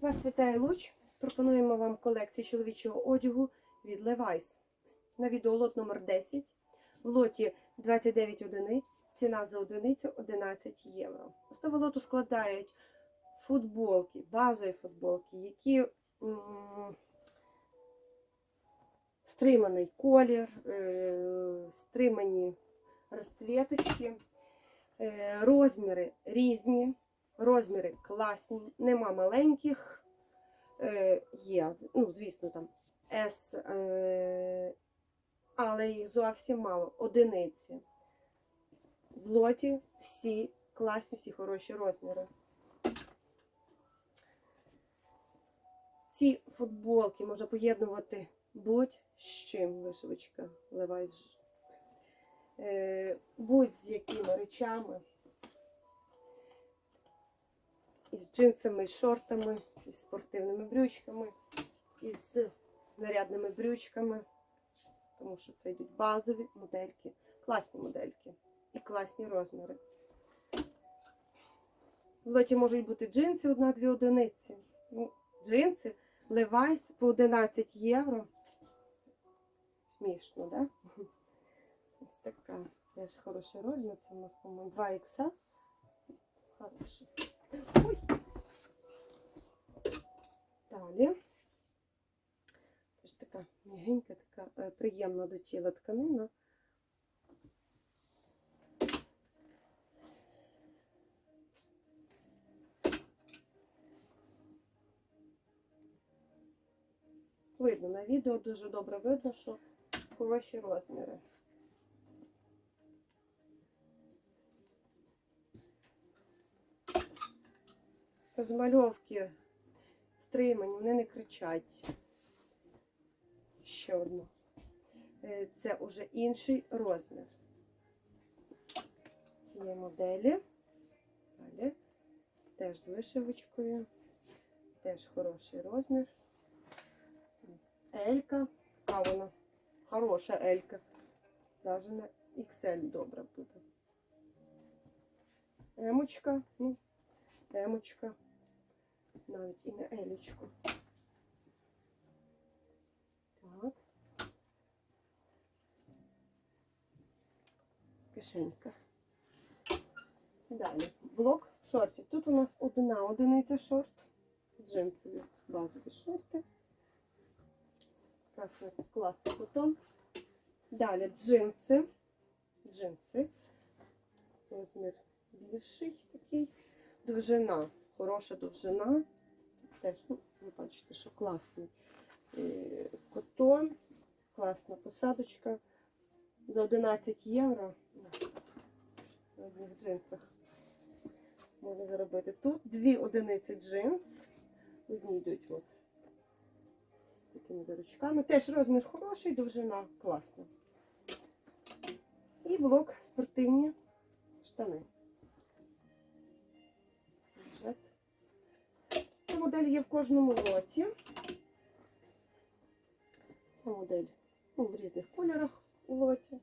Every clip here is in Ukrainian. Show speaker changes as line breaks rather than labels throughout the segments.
Вас вітає Луч. Пропонуємо вам колекцію чоловічого одягу від Levi's. На відео лот номер 10. В лоті 29 одиниць. Ціна за одиницю 11 євро. Основу лоту складають футболки, базові футболки, які стриманий колір, е, стримані розцвіточки, е, розміри різні. Розміри класні, нема маленьких, е, є, ну, звісно, там S, е, але їх зовсім мало, одиниці. В лоті всі класні, всі хороші розміри. Ці футболки можна поєднувати будь-з чим вишивочка Levi's. Е, будь з якими речами із джинсами, із шортами, із спортивними брючками, із нарядними брючками, тому що це йдуть базові модельки, класні модельки і класні розміри. В лоті можуть бути джинси одна-дві одиниці. Ну, джинси Levi's по 11 євро. Смішно, да? Ось така теж хороший розмір. Це у нас, по-моєму, 2 ікса. Хороший. Ой. Далі. Теж така м'ягенька, така е, приємна до тіла тканина. Видно на відео дуже добре видно, що хороші розміри. Розмальовки стримані, вони не кричать. Ще одну. Е, Це вже інший розмір цієї моделі. Далі. Теж з вишивочкою. Теж хороший розмір. Елька. А вона хороша елька. Навіть на XL добре буде. Емочка. Ну, емочка. Навіть і на елічку. Так. Кишенька. Далі. Блок шортів. Тут у нас одна одиниця шорт. Джинсові базові шорти. Класний, класний котон. Далі джинси. Джинси. Розмір більший такий. Довжина. Хороша довжина. Теж, ну, ви бачите, що класний е, котон, класна посадочка. За 11 євро на одних джинсах можна заробити. Тут дві одиниці джинс. Одні йдуть от з такими дирочками. Теж розмір хороший, довжина класна. І блок спортивні штани. Модель є в кожному лоті. Ця модель ну, в різних кольорах у лоті.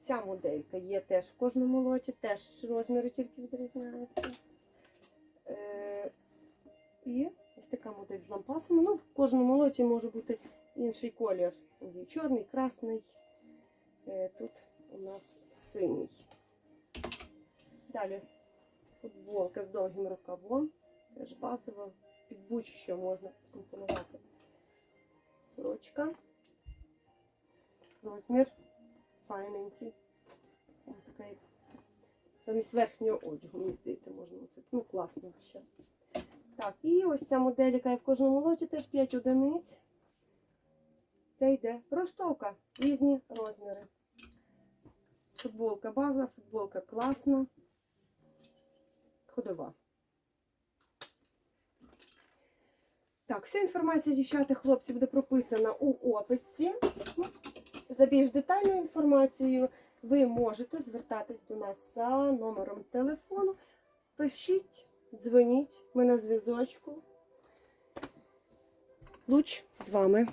Ця моделька є теж в кожному лоті, теж розміри тільки відрізняються. Е, і ось така модель з лампасами. Ну, в кожному лоті може бути інший колір. Чорний, красний. Е, тут у нас синій. Далі футболка з довгим рукавом. Теж базова, під будь-що можна скомпонувати. Сорочка. Розмір файненький. Така замість верхнього одягу, мені здається, можна носити. Ну, класно ще. Так, і ось ця модель, яка є в кожному лоті, теж 5 одиниць. Це йде ростовка, різні розміри. Футболка базова, футболка класна, ходова. Так, вся інформація, дівчата, хлопці, буде прописана у описі. За більш детальною інформацією ви можете звертатись до нас за номером телефону. Пишіть, дзвоніть, ми на зв'язочку. Луч з вами.